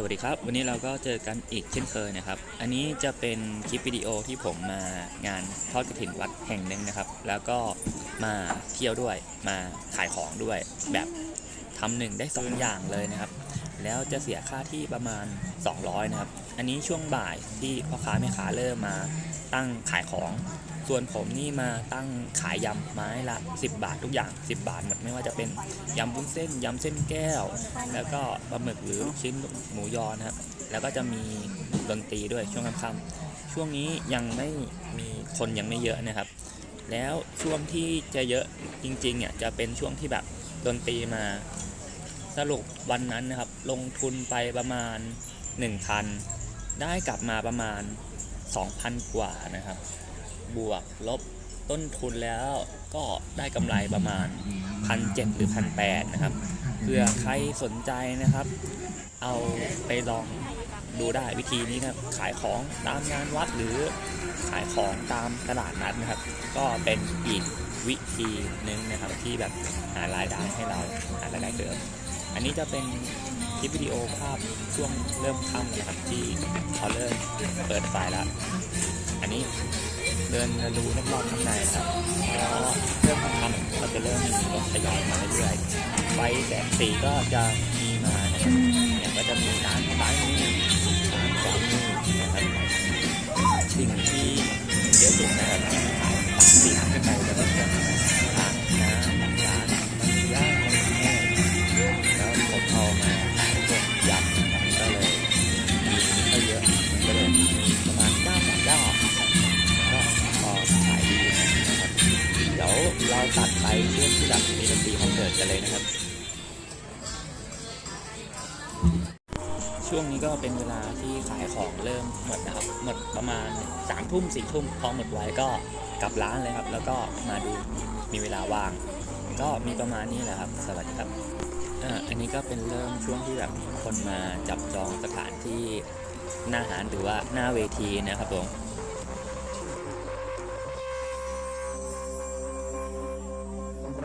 สวัสดีครับ วันนี้เราก็เจอกันอีกเช่นเคยนะครับ อันนี้จะเป็นคลิปวิดีโอที่ผมมางานทอดกระถินวัดแห่งหนึ่งนะครับ แล้วก็มาเที่ยวด้วยมาขายของด้วยแบบทำหนึ่งได้สองอย่างเลยนะครับ แล้วจะเสียค่าที่ประมาณ 200นะครับ อันนี้ช่วงบ่ายที่พ่อค้าแม่ค้าเริ่มมาตั้งขายของ ส่วนผมนี่มาตั้งขายยำไม้ละ 10 บาททุกอย่าง 10 บาทหมดไม่ว่าจะเป็นยำวุ้นเส้นยำเส้นแก้ว แล้วก็ปลาหมึกหรือลูกชิ้นหมูยอนะครับแล้วก็จะมีดนตรีด้วยช่วงค่ำๆช่วงนี้ยังไม่มีคนยังไม่เยอะนะครับ แล้วช่วงที่จะเยอะจริงๆเนี่ยจะเป็นช่วงที่แบบดนตรีมาสรุปวันนั้นนะครับ ลงทุนไปประมาณ 1,000 ได้กลับมาประมาณ 2,000 กว่านะครับ บวกลบต้นทุนแล้วก็ได้กำไรประมาณ 1,700 หรือ 1,800 นะครับเผื่อใครสนใจนะครับ เอาไปลองดูได้วิธีนี้นะครับขายของตามงานวัดหรือขายของตามตลาดนัดนะครับ ก็เป็นอีกวิธีหนึ่งนะครับที่แบบหารายได้ให้เราหารายได้เสริมอันนี้จะเป็นคลิปวิดีโอภาพช่วงเริ่มค่ำนะครับที่เขาเริ่มเปิดไฟแล้ว เดินดูรอบๆข้างในครับแล้วเริ่มทำเราจะเริ่มมีรถขยอยมาเรื่อยๆไฟแสงสีก็จะมีมานะครับเนี่ยก็จะมีร้านซ้ายมือร้านขวามือนะครับสิ่งที่เยอะสุดนะครับขายสามสี่ ตัดไปช่วงที่แบบมีดนตรีคอนเสิร์ตกันเลยนะครับ ช่วงนี้ก็เป็นเวลาที่ขายของเริ่มหมดนะครับหมดประมาณสามทุ่มสี่ทุ่มพอหมดไว้ก็กลับร้านเลยครับ แล้วก็มาดูมีเวลาว่าง ก็มีประมาณนี้แหละครับ สวัสดีครับอันนี้ก็เป็นเริ่มช่วงที่แบบคนมาจับจองสถานที่หน้าหารหรือว่าหน้าเวทีนะครับผม